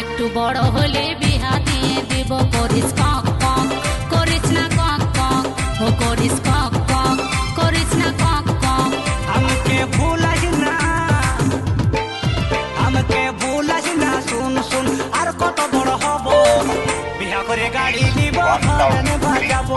একটু বড় হলে বিহা দিয়ে দিব করিস কক কক করিস না কক কক ও করিস কক কক করিস না কক কক আমাকে ভুলাস না আমাকে ভুলাস না শুন শুন আর কত বড় হব। বিহা করে গাড়ি নিব ভাজাবো